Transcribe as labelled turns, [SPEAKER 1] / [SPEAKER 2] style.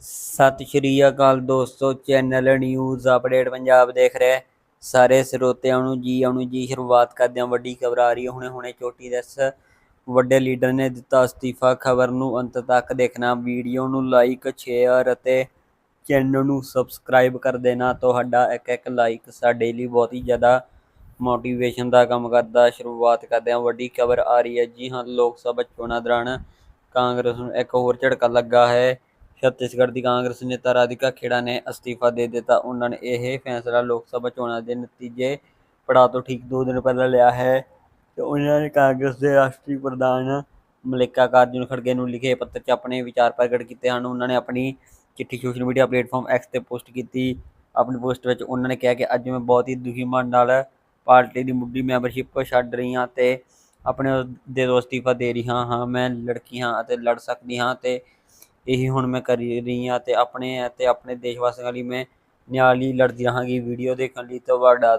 [SPEAKER 1] ਸਤਿ ਸ਼੍ਰੀ ਅਕਾਲ ਦੋਸਤੋ, channel news update Punjab ਦੇਖ ਰਹੇ। ਸਾਰੇ ਸਰੋਤਿਆਂ ਨੂੰ ਜੀ ਆਉਣ ਜੀ ਸ਼ੁਰੂਆਤ ਕਰਦੇ ਹਾਂ। ਵੱਡੀ ਖਬਰ ਆ ਰਹੀ ਹੈ। ਹੁਣੇ ਹੁਣੇ ਚੋਟੀ ਦਸ। ਵੱਡੇ ਲੀਡਰ ਨੇ ਦਿੱਤਾ ਅਸਤੀਫਾ। ਖਬਰ ਨੂੰ ਅੰਤ ਤੱਕ ਦੇਖਣਾ। ਵੀਡੀਓ ਨੂੰ ਲਾਈਕ ਸ਼ੇਅਰ ਅਤੇ ਚੈਨਲ ਨੂੰ ਸਬਸਕ੍ਰਾਈਬ ਕਰ ਦੇਣਾ। ਤੁਹਾਡਾ ਇੱਕ ਇੱਕ ਲਾਈਕ ਸਾਡੇ ਲਈ ਬਹੁਤ ਹੀ ਜ਼ਿਆਦਾ ਮੋਟੀਵੇਸ਼ਨ ਦਾ ਕੰਮ ਕਰਦਾ। ਸ਼ੁਰੂਆਤ ਕਰਦੇ ਹਾਂ। ਵੱਡੀ ਖਬਰ ਆ ਰਹੀ ਹੈ। ਜੀ ਹਾਂ, ਲੋਕ ਸਭਾ ਚੋਣਾਂ ਦੌਰਾਨ ਕਾਂਗਰਸ ਨੂੰ ਇੱਕ ਹੋਰ ਝਟਕਾ ਲੱਗਾ ਹੈ। ਛੱਤੀਸਗੜ੍ਹ ਦੀ ਕਾਂਗਰਸ ਨੇਤਾ ਰਾਧਿਕਾ ਖੇੜਾ ਨੇ ਅਸਤੀਫਾ ਦੇ ਦਿੱਤਾ। ਉਹਨਾਂ ਨੇ ਇਹ ਫੈਸਲਾ ਲੋਕ ਸਭਾ ਚੋਣਾਂ ਦੇ ਨਤੀਜੇ ਪੜਾਅ ਤੋਂ ਠੀਕ ਦੋ ਦਿਨ ਪਹਿਲਾਂ ਲਿਆ ਹੈ ਤੇ ਉਹਨਾਂ ਨੇ ਕਾਂਗਰਸ ਦੇ ਰਾਸ਼ਟਰੀ ਪ੍ਰਧਾਨ ਮਲਿਕਾਰਜੁਨ ਖੜਗੇ ਨੂੰ ਲਿਖੇ ਪੱਤਰ 'ਚ ਆਪਣੇ ਵਿਚਾਰ ਪ੍ਰਗਟ ਕੀਤੇ ਹਨ। ਉਹਨਾਂ ਨੇ ਆਪਣੀ ਚਿੱਠੀ ਸੋਸ਼ਲ ਮੀਡੀਆ ਪਲੇਟਫਾਰਮ ਐਕਸ ਤੇ ਪੋਸਟ ਕੀਤੀ। ਆਪਣੀ ਪੋਸਟ ਵਿੱਚ ਉਹਨਾਂ ਨੇ ਕਿਹਾ ਕਿ ਅੱਜ ਮੈਂ ਬਹੁਤ ਹੀ ਦੁਖੀ ਮਨ ਨਾਲ ਪਾਰਟੀ ਦੀ ਮੁੱਢਲੀ ਮੈਂਬਰਸ਼ਿਪ ਛੱਡ ਰਹੀ ਹਾਂ ਤੇ ਆਪਣੇ ਦੇ ਦੋ ਅਸਤੀਫਾ ਦੇ ਰਹੀ ਹਾਂ ਹਾਂ। ਮੈਂ ਲੜਕੀ ਹਾਂ ਅਤੇ ਲੜ ਸਕਦੀ ਹਾਂ ਤੇ ਇਹੀ ਹੁਣ ਮੈਂ ਕਰ ਰਹੀ ਹਾਂ ਤੇ ਆਪਣੇ ਅਤੇ ਆਪਣੇ ਦੇਸ਼ ਵਾਸੀਆਂ ਲਈ ਮੈਂ ਨਿਆਂ ਲਈ ਲੜਦੀ ਰਹਾਂਗੀ ਵੀਡੀਓ ਦੇਖਣ ਲਈ ਤੁਹਾਡਾ